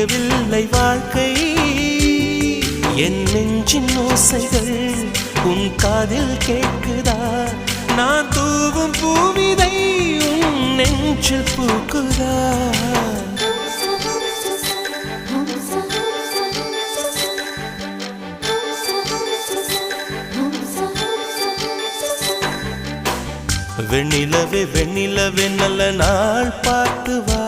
முடியவில்லை வாழ்க்கை. என் நெஞ்சின் ஓசைகள் உன் காதில் கேட்குதா? நான் தூவும் பூவிதை உன் நெஞ்சில் பூக்குதா? வெண்ணிலவே வெண்ணிலவே நல்ல நாள் பார்த்து வா.